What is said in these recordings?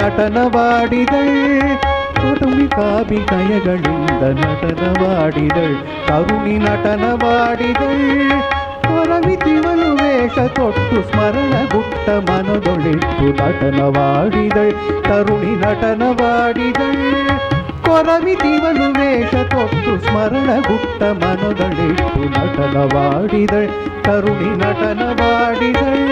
ನಟನವಾಡಿದಳ್ ಕುಟುಂಬಿ ಕಾಬಿನಯಗಳಿಂದ ನಟನವಾಡಿದಳ್ ಕರುಣಿ ನಟನವಾಡಿದಳ್ ಹೊರವಿತಿವಲು ವೇಷ ತೊಟ್ಟು ಸ್ಮರಣ ಗುಟ್ಟ ಮನದೊಳಿಟ್ಟು ನಟನವಾಡಿದಳ್ ತರುಣಿ ನಟನವಾಡಿದಳ್ ಕೊರವಿತಿವಲು ವೇಷ ತೊಟ್ಟು ಸ್ಮರಣ ಗುಟ್ಟ ಮನದೊಳಿಟ್ಟು ನಟನವಾಡಿದಳ್ ಕರುಣಿ ನಟನವಾಡಿದಳ್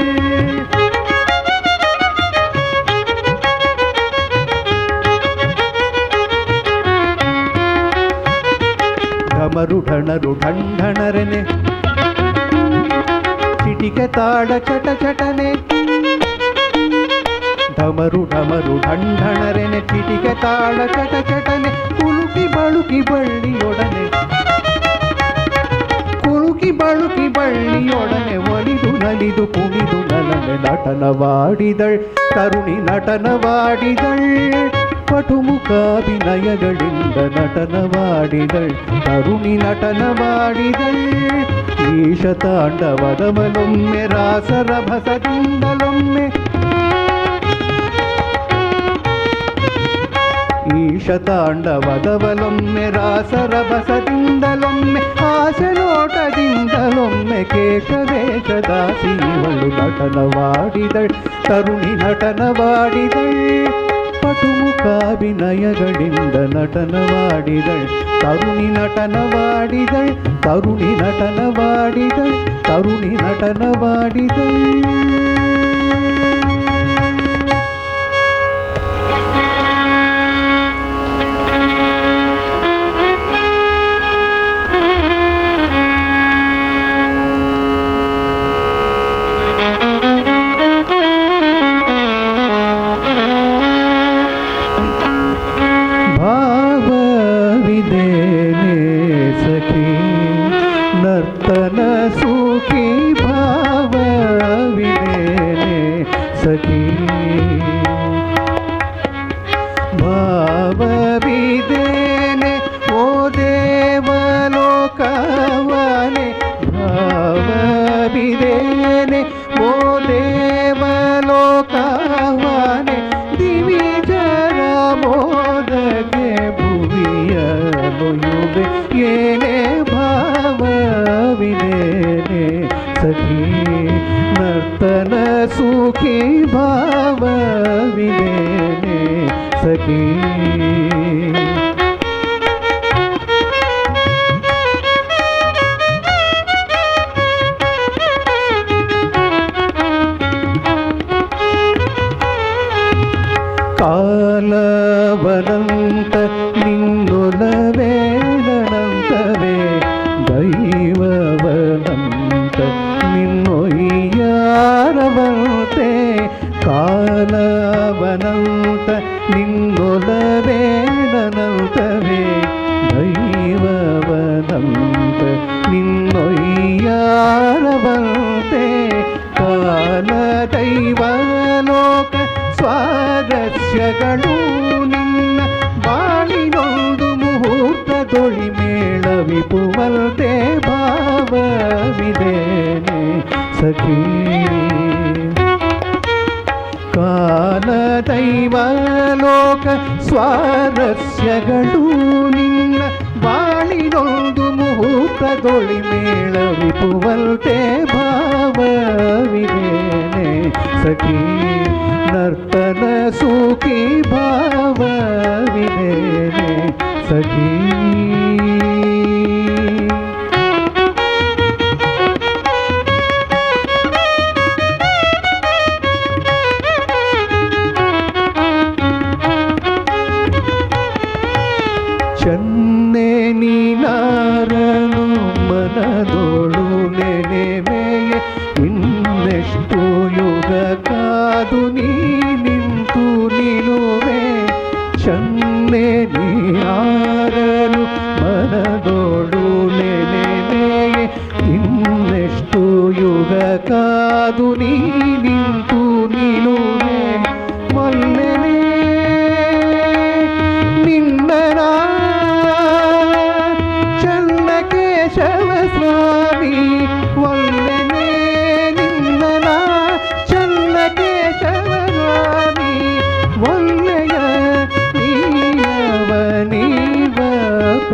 ಢಮರು ಢಣರು ಢಂಢಣರನೆ ಚಿಟಿಕೆ ತಾಡ ಚಟ ಚಟನೆ. ಢಮರು ಢಮರು ಢಂಢಣರೆನೆ ಚಿಟಿಕೆ ತಾಳ ಚಟ ಚಟನೆ. ಕುಲುಕಿ ಬಳುಕಿ ಬಳ್ಳಿಯೊಡನೆ. ಕುಲುಕಿ ಬಳುಕಿ ಬಳ್ಳಿಯೊಡನೆ, ಒಲಿದು ನಲಿದು ಕುಣಿದು ನಲನೆ ನಟನವಾಡಿದಳ್, ತರುಣಿ ನಟನವಾಡಿದಳ್. ಪಟುಮುಖಾಭಿನಯಗಳಿಂದ ನಟನವಾಡಿದಳ್ ತರುಣಿ ನಟನವಾಡಿದಳ್. ಈಶ ತಾಂಡವದವಲೊಮ್ಮೆ ರಾಸರಭಸದಿಂದಲೊಮ್ಮೆ ಈಶ ತಾಂಡವದವಲೊಮ್ಮೆ ರಾಸರಭಸದಿಂದಲೊಮ್ಮೆ ಆಸನೋಟದಿಂದಲೊಮ್ಮೆ ನಟನ ನಟನವಾಡಿದಳ್ ತರುಣಿ ನಟನವಾಡಿದಳ್ ಪಟುಮುಖಾಭಿನಯಗಳಿಂದ ನಟನವಾಡಿದಳ್ ತರುಣಿ ನಟನವಾಡಿದಳ್ ತರುಣಿ ನಟನವಾಡಿದಳ್ ತರುಣಿ ನಟನವಾಡಿದಳ್ ದೇವಲೋಕವನೆ ದಿವಿಜರ ಮೋದಗೆ ಭುವಿಯಲೊಯುವೆ ಏನೇ ಭಾವವಿದೇನೆ ಸಖಿ ನರ್ತನ ಸುಖಿ ಭಾವವಿದೇನೆ ಸಖಿ காலவன ಸ್ವಾರಸ್ಯಗಳು ನಿನ್ನ ಬಾಳಿನೊಂದು ಮುಹೂರ್ತದೊಳಿ ಮೇಳವಿಪುವಲ್ತೆ ಭಾವವಿದೇನೆ ಸಖಿ. ದೈವಲೋಕ ಸ್ವಾರಸ್ಯಗಳು ನಿನ್ನ ಬಾಳಿನೊಂದು ಮುಹೂರ್ತದೊಳಿ ಮೇಳವಿಪುವಲ್ತೆ భావినే సఖీ నర్తన సుఖీ భావినే సఖీ. చెన్నే నీ నారను మనదో ಯುಗ ಕಾದು ನೀ ನಿಂತು ನಿಲುವೆ ಚನ್ನೆ ನೀನಾರನು ಮನದೋಳು ನೆನೆಮೆಯೇ ಇನ್ನೆಷ್ಟು ಯುಗ ಕಾದು ನೀ ನಿಂತು ನಿಲುವೆ ಮಲ್ಲೆನೇ ನಿನ್ನನ ಚನ್ನ ಕೇಶವ ಸ್ವಾಮಿ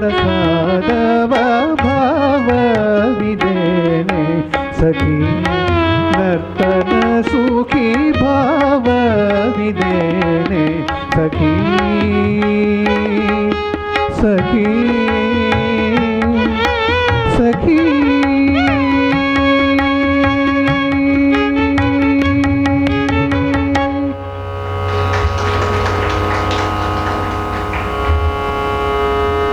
ಪ್ರಸಾದವ ಭಾವವಿದೇನೆ ಸಖಿ ನರ್ತನ ಸುಖಿ ಭಾವವಿದೇನೆ ಸಖಿ ಸಖಿ